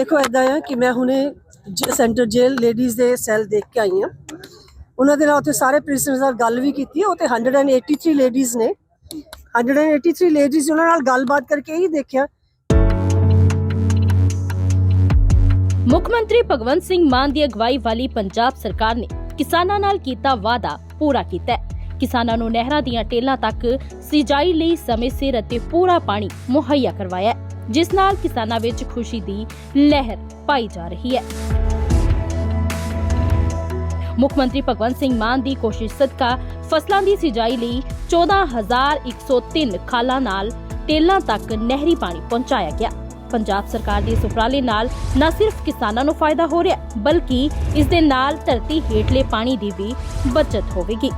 ਦੇਖੋ ਇਦਾਂ ਆ ਕਿ ਮੈਂ ਹੁਣੇ ਸੈਂਟਰ ਜੇਲ ਲੇਡੀਜ਼ ਦੇ ਸੈੱਲ ਦੇਖ ਕੇ ਆਈ ਆ ਉਹਨਾਂ ਦੇ ਨਾਲ ਉੱਥੇ ਸਾਰੇ ਪ੍ਰਿਜ਼ਨਰਸ ਨਾਲ ਗੱਲ ਵੀ ਕੀਤੀ ਹੈ ਉੱਥੇ 183 ਲੇਡੀਜ਼ ਨੇ। 183 ਲੇਡੀਜ਼ ਉਹਨਾਂ ਨਾਲ ਗੱਲਬਾਤ ਕਰਕੇ ਹੀ ਦੇਖਿਆ। ਮੁੱਖ ਮੰਤਰੀ ਭਗਵੰਤ ਸਿੰਘ ਮਾਨ ਦੀ ਅਗਵਾਈ ਵਾਲੀ ਪੰਜਾਬ ਸਰਕਾਰ ਨੇ ਕਿਸਾਨਾਂ ਨਾਲ ਕੀਤਾ ਵਾਅਦਾ ਪੂਰਾ ਕੀਤਾ ਕਿਸਾਨਾਂ ਨੂੰ ਨਹਿਰਾਂ ਦੀਆਂ ਟੇਲਾਂ ਤੱਕ ਸਿੰਜਾਈ ਲਈ ਸਮੇਂ ਸਿਰ ਅਤੇ ਪੂਰਾ ਪਾਣੀ ਮੁਹੱਈਆ ਕਰਵਾਇਆ ਜਿਸ ਨਾਲ ਕਿਸਾਨਾਂ ਵਿੱਚ ਖੁਸ਼ੀ ਦੀ ਲਹਿਰ ਪਾਈ ਜਾ ਰਹੀ ਹੈ। ਮੁੱਖ ਮੰਤਰੀ ਭਗਵੰਤ ਸਿੰਘ ਮਾਨ ਦੀ ਕੋਸ਼ਿਸ਼ ਸਦਕਾ ਫਸਲਾਂ ਦੀ ਸਿੰਜਾਈ ਲਈ 14103 ਖਾਲਾਂ ਨਾਲ ਟੇਲਾਂ ਤੱਕ ਨਹਿਰੀ ਪਾਣੀ ਪਹੁੰਚਾਇਆ ਗਿਆ। ਪੰਜਾਬ ਸਰਕਾਰ ਦੇ ਇਸ ਉਪਰਾਲੇ ਨਾਲ ਨਾ ਸਿਰਫ ਕਿਸਾਨਾਂ ਨੂੰ ਫਾਇਦਾ ਹੋ ਰਿਹਾ, ਬਲਕਿ ਇਸ ਦੇ ਨਾਲ ਧਰਤੀ ਹੇਠਲੇ ਪਾਣੀ ਦੀ ਵੀ ਬਚਤ ਹੋਵੇਗੀ।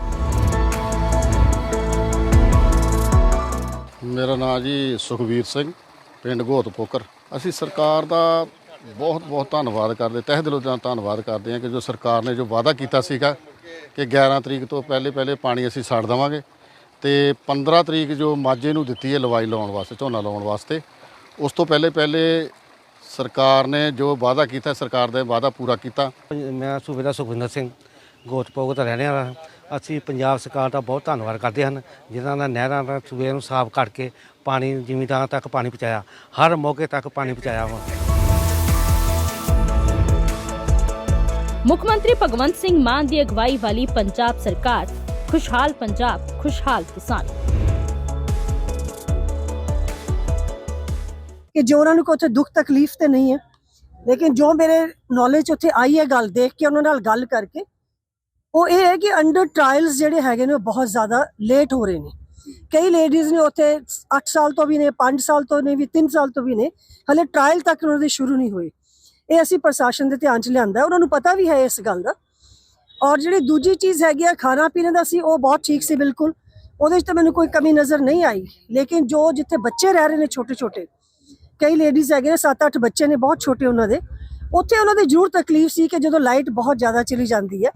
ਮੇਰਾ ਨਾਮ ਜੀ ਸੁਖਵੀਰ ਸਿੰਘ, ਪਿੰਡ ਗੋਤਪੋਕਰ ਅਸੀਂ ਸਰਕਾਰ ਦਾ ਬਹੁਤ ਬਹੁਤ ਧੰਨਵਾਦ ਕਰਦੇ, ਤਹਿ ਦਿਲੋਂ ਦਾ ਧੰਨਵਾਦ ਕਰਦੇ ਹਾਂ ਕਿ ਜੋ ਸਰਕਾਰ ਨੇ ਜੋ ਵਾਅਦਾ ਕੀਤਾ ਸੀਗਾ ਕਿ 11 ਤਰੀਕ ਤੋਂ ਪਹਿਲੇ ਪਹਿਲੇ ਪਾਣੀ ਅਸੀਂ ਛੱਡ ਦੇਵਾਂਗੇ ਤੇ 15 ਤਰੀਕ ਜੋ ਮਾਝੇ ਨੂੰ ਦਿੱਤੀ ਹੈ ਲਵਾਈ ਲਾਉਣ ਵਾਸਤੇ, ਝੋਨਾ ਲਾਉਣ ਵਾਸਤੇ, ਉਸ ਤੋਂ ਪਹਿਲੇ ਪਹਿਲੇ ਸਰਕਾਰ ਨੇ ਜੋ ਵਾਅਦਾ ਕੀਤਾ, ਸਰਕਾਰ ਦਾ ਵਾਅਦਾ ਪੂਰਾ ਕੀਤਾ। ਮੈਂ ਸੂਬੇਦਾਰ ਸੁਖਵਿੰਦਰ ਸਿੰਘ ਗੋਤਪੋਗ ਦਾ ਰਹਿਣ ਵਾਲਾ। ਹਾਂ। ਅਸੀਂ ਪੰਜਾਬ ਸਰਕਾਰ ਦਾ ਬਹੁਤ ਧੰਨਵਾਦ ਕਰਦੇ ਹਨ ਜਿਨ੍ਹਾਂ ਨੇ ਨਹਿਰਾਂ ਦਾ ਸੂਬੇ ਨੂੰ ਸਾਫ਼ ਕਰਕੇ ਪਾਣੀ ਜ਼ਿਮੀਂਦਾਰਾਂ ਤੱਕ ਪਾਣੀ ਪਹੁੰਚਾਇਆ। ਹਰ ਮੌਕੇ ਤੱਕ ਪਾਣੀ ਪਹੁੰਚਾਇਆ ਵਾ। ਮੁੱਖ ਮੰਤਰੀ ਭਗਵੰਤ ਸਿੰਘ ਮਾਨ ਦੀ ਅਗਵਾਈ ਵਾਲੀ ਪੰਜਾਬ ਸਰਕਾਰ ਖੁਸ਼ਹਾਲ ਪੰਜਾਬ ਖੁਸ਼ਹਾਲ ਕਿਸਾਨ। ਕਿ ਜੋ ਉਹਨਾਂ ਨੂੰ ਕੋਈ ਉੱਥੇ ਦੁੱਖ ਤਕਲੀਫ ਤੇ ਨਹੀਂ ਹੈ ਲੇਕਿਨ ਜੋ ਮੇਰੇ ਨੌਲੇਜ ਉੱਥੇ ਆਈ ਹੈ ਗੱਲ ਦੇਖ ਕੇ ਉਹਨਾਂ ਨਾਲ ਗੱਲ ਕਰਕੇ ਉਹ ਇਹ ਹੈ ਕਿ ਅੰਡਰ ਟ੍ਰਾਇਲਸ ਜਿਹੜੇ ਹੈਗੇ ਨੇ ਉਹ ਬਹੁਤ ਜ਼ਿਆਦਾ ਲੇਟ ਹੋ ਰਹੇ ਨੇ। ਕਈ ਲੇਡੀਜ਼ ਨੇ ਉੱਥੇ 8 ਸਾਲ ਤੋਂ ਵੀ ਨੇ 5 ਸਾਲ ਤੋਂ ਨੇ ਵੀ 3 ਸਾਲ ਤੋਂ ਵੀ ਨੇ, ਹਲੇ ਟ੍ਰਾਇਲ ਤੱਕ ਉਹਨਾਂ ਦੇ ਸ਼ੁਰੂ ਨਹੀਂ ਹੋਏ। ਇਹ ਅਸੀਂ ਪ੍ਰਸ਼ਾਸਨ ਦੇ ਧਿਆਨ 'ਚ ਲਿਆਂਦਾ ਉਹਨਾਂ ਨੂੰ ਪਤਾ ਵੀ ਹੈ ਇਸ ਗੱਲ ਦਾ। ਔਰ ਜਿਹੜੀ ਦੂਜੀ ਚੀਜ਼ ਹੈਗੀ ਆ, ਖਾਣਾ ਪੀਣੇ ਦਾ ਸੀ, ਉਹ ਬਹੁਤ ਠੀਕ ਸੀ ਬਿਲਕੁਲ। ਉਹਦੇ 'ਚ ਤਾਂ ਮੈਨੂੰ ਕੋਈ ਕਮੀ ਨਜ਼ਰ ਨਹੀਂ ਆਈ। ਲੇਕਿਨ ਜੋ ਜਿੱਥੇ ਬੱਚੇ ਰਹਿ ਰਹੇ ਨੇ ਛੋਟੇ ਛੋਟੇ ਕਈ ਲੇਡੀਜ਼ ਹੈਗੇ ਨੇ 7-8 ਬੱਚੇ ਨੇ ਬਹੁਤ ਛੋਟੇ ਉਹਨਾਂ ਦੇ। ਉੱਥੇ ਉਹਨਾਂ ਦੀ ਜ਼ਰੂਰ ਤਕਲੀਫ ਸੀ ਕਿ ਜਦੋਂ ਲਾਈਟ ਬਹੁਤ ਜ਼ਿਆਦਾ ਚਲੀ ਜਾਂਦੀ ਹੈ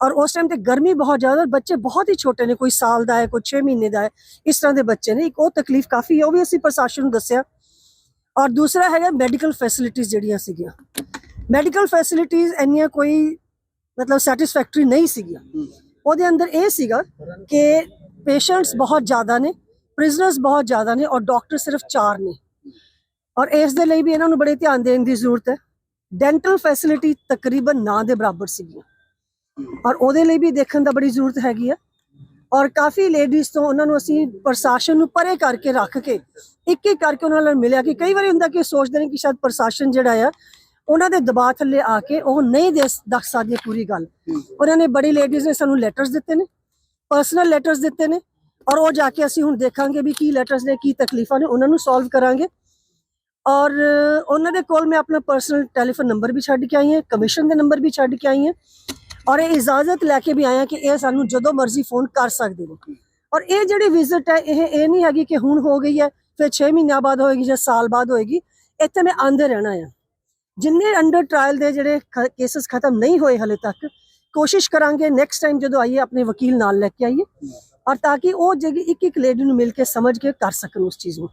ਔਰ ਉਸ ਟਾਈਮ ਤੇ ਗਰਮੀ ਬਹੁਤ ਜ਼ਿਆਦਾ ਔਰ ਬੱਚੇ ਬਹੁਤ ਹੀ ਛੋਟੇ ਨੇ ਕੋਈ ਸਾਲ ਦਾ ਹੈ ਕੋਈ 6 ਮਹੀਨੇ ਦਾ ਹੈ ਇਸ ਤਰ੍ਹਾਂ ਦੇ ਬੱਚੇ ਨੇ। ਇੱਕ ਉਹ ਤਕਲੀਫ ਕਾਫੀ ਹੈ ਉਹ ਵੀ ਅਸੀਂ ਪ੍ਰਸ਼ਾਸਨ ਨੂੰ ਦੱਸਿਆ। ਔਰ ਦੂਸਰਾ ਹੈਗਾ ਮੈਡੀਕਲ ਫੈਸਿਲਿਟੀਆਂ ਜਿਹੜੀਆਂ ਸੀਗੀਆਂ। ਮੈਡੀਕਲ ਫੈਸਿਲਿਟੀਆਂ ਇੰਨੀਆਂ ਕੋਈ ਮਤਲਬ ਸੈਟੀਸਫੈਕਟਰੀ ਨਹੀਂ ਸੀਗੀਆਂ। ਉਹਦੇ ਅੰਦਰ ਇਹ ਸੀਗਾ ਕਿ ਪੇਸ਼ੈਂਟਸ ਬਹੁਤ ਜ਼ਿਆਦਾ ਨੇ ਪ੍ਰਿਜ਼ਨਰਸ ਬਹੁਤ ਜ਼ਿਆਦਾ ਨੇ ਔਰ ਡਾਕਟਰ ਸਿਰਫ 4 ਨੇ। ਔਰ ਇਸ ਦੇ ਲਈ ਵੀ ਇਹਨਾਂ ਨੂੰ ਬੜੇ ਧਿਆਨ ਦੇਣ ਦੀ ਜ਼ਰੂਰਤ ਹੈ। ਡੈਂਟਲ ਫੈਸਿਲਿਟੀ ਤਕਰੀਬਨ ਨਾ ਦੇ ਬਰਾਬਰ ਸੀਗੀਆਂ। ਔਰ ਉਹਦੇ ਲਈ ਵੀ ਦੇਖਣ ਦਾ ਬੜੀ ਜ਼ਰੂਰਤ ਹੈਗੀ ਆ। ਔਰ ਕਾਫੀ ਲੇਡੀਜ਼ ਤੋਂ ਉਹਨਾਂ ਨੂੰ ਅਸੀਂ ਪ੍ਰਸ਼ਾਸਨ ਨੂੰ ਪਰੇ ਕਰਕੇ ਰੱਖ ਕੇ, ਇੱਕ ਇੱਕ ਕਰਕੇ ਉਹਨਾਂ ਨਾਲ ਮਿਲਿਆ ਕਿ ਕਈ ਵਾਰੀ ਹੁੰਦਾ ਕਿ ਸੋਚਦੇ ਨੇ ਕਿ ਸ਼ਾਇਦ ਪ੍ਰਸ਼ਾਸਨ ਜਿਹੜਾ ਆ, ਉਹਨਾਂ ਦੇ ਦਬਾਅ ਥੱਲੇ ਆ ਕੇ ਉਹ ਨਹੀਂ ਦੇ ਦੱਸ ਸਕਦੀ ਪੂਰੀ ਗੱਲ। ਉਹਨਾਂ ਨੇ ਬੜੀ ਲੇਡੀਜ਼ ਨੇ ਸਾਨੂੰ ਲੈਟਰਸ ਦਿੱਤੇ ਨੇ ਪਰਸਨਲ ਲੈਟਰਸ ਦਿੱਤੇ ਨੇ, ਔਰ ਉਹ ਜਾ ਕੇ ਅਸੀਂ ਹੁਣ ਦੇਖਾਂਗੇ ਵੀ ਕੀ ਲੈਟਰਸ ਨੇ, ਕੀ ਤਕਲੀਫਾਂ ਨੇ, ਉਹਨਾਂ ਨੂੰ ਸੋਲਵ ਕਰਾਂਗੇ। ਔਰ ਉਹਨਾਂ ਦੇ ਕੋਲ ਮੈਂ ਆਪਣਾ ਪਰਸਨਲ ਟੈਲੀਫੋਨ ਨੰਬਰ ਵੀ ਛੱਡ ਕੇ ਆਈ ਹਾਂ ਕਮਿਸ਼ਨ ਦੇ ਨੰਬਰ ਵੀ ਛੱਡ ਕੇ ਆਈ ਹਾਂ। ਔਰ ਇਹ ਇਜਾਜ਼ਤ ਲੈ ਕੇ ਵੀ ਆਇਆ ਕਿ ਇਹ ਸਾਨੂੰ ਜਦੋਂ ਮਰਜ਼ੀ ਫੋਨ ਕਰ ਸਕਦੇ ਨੇ। ਔਰ ਇਹ ਜਿਹੜੀ ਵਿਜ਼ਿਟ ਹੈ, ਇਹ ਇਹ ਨਹੀਂ ਹੈਗੀ ਕਿ ਹੁਣ ਹੋ ਗਈ ਹੈ, ਫਿਰ 6 ਮਹੀਨਿਆਂ ਬਾਅਦ ਹੋਏਗੀ ਜਾਂ ਸਾਲ ਬਾਅਦ ਹੋਏਗੀ। ਇੱਥੇ ਮੈਂ ਆਂਦੇ ਰਹਿਣਾ ਆ। ਜਿੰਨੇ ਅੰਡਰ ਟ੍ਰਾਇਲ ਦੇ ਜਿਹੜੇ ਕੇਸਸ ਖਤਮ ਨਹੀਂ ਹੋਏ ਹਲੇ ਤੱਕ, ਕੋਸ਼ਿਸ਼ ਕਰਾਂਗੇ ਨੈਕਸਟ ਟਾਈਮ ਜਦੋਂ ਆਈਏ, ਆਪਣੇ ਵਕੀਲ ਨਾਲ ਲੈ ਕੇ ਆਈਏ। ਔਰ ਤਾਂ ਕਿ ਉਹ ਜਗੀ ਇੱਕ ਇੱਕ ਲੇਡੀ ਨੂੰ ਮਿਲ ਕੇ ਸਮਝ ਕੇ ਕਰ ਸਕਣ ਉਸ ਚੀਜ਼ ਨੂੰ।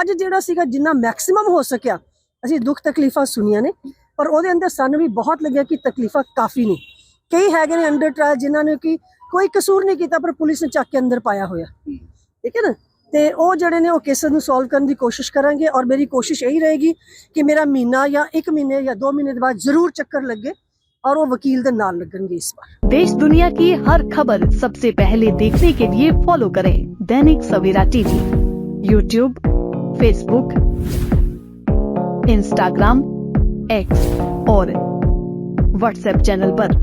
ਅੱਜ ਜਿਹੜਾ ਸੀਗਾ, ਜਿੰਨਾ ਮੈਕਸਿਮਮ ਹੋ ਸਕਿਆ, ਅਸੀਂ ਦੁੱਖ ਤਕਲੀਫਾਂ ਸੁਣੀਆਂ ਨੇ, ਪਰ ਉਹਦੇ ਅੰਦਰ ਸਾਨੂੰ ਵੀ ਬਹੁਤ ਲੱਗਿਆ ਕਿ ਤਕਲੀਫਾਂ ਕਾਫੀ ਨਹੀਂ ਕਈ ਹੈਗੇ ਨੇ ਅੰਡਰ ਟ੍ਰਾਇਲ ਜਿਨ੍ਹਾਂ ਨੇ ਕਿ ਕੋਈ ਕਸੂਰ ਨਹੀਂ ਕੀਤਾ ਪਰ ਪੁਲਿਸ ਨੇ ਚੱਕ ਕੇ ਅੰਦਰ ਪਾਇਆ ਹੋਇਆ ਠੀਕ ਹੈ ਨਾ ਤੇ ਉਹ ਜਿਹੜੇ ਨੇ ਉਹ ਕੇਸਾਂ ਨੂੰ ਸੋਲਵ ਕਰਨ ਦੀ ਕੋਸ਼ਿਸ਼ ਕਰਾਂਗੇ ਔਰ ਮੇਰੀ ਕੋਸ਼ਿਸ਼ ਇਹੀ ਰਹੇਗੀ ਕਿ ਮੇਰਾ ਮਹੀਨਾ ਜਾਂ 1 ਮਹੀਨੇ ਜਾਂ 2 ਮਹੀਨੇ ਦੇ ਬਾਅਦ ਜ਼ਰੂਰ ਚੱਕਰ ਲੱਗੇ ਔਰ ਉਹ ਵਕੀਲ ਦੇ ਨਾਲ ਲੱਗਣਗੇ ਇਸ ਵਾਰ देश दुनिया की हर खबर सबसे पहले देखने के लिए फॉलो करें Dainik Savera TV YouTube Facebook Instagram X और व्हाट्सएप चैनल पर।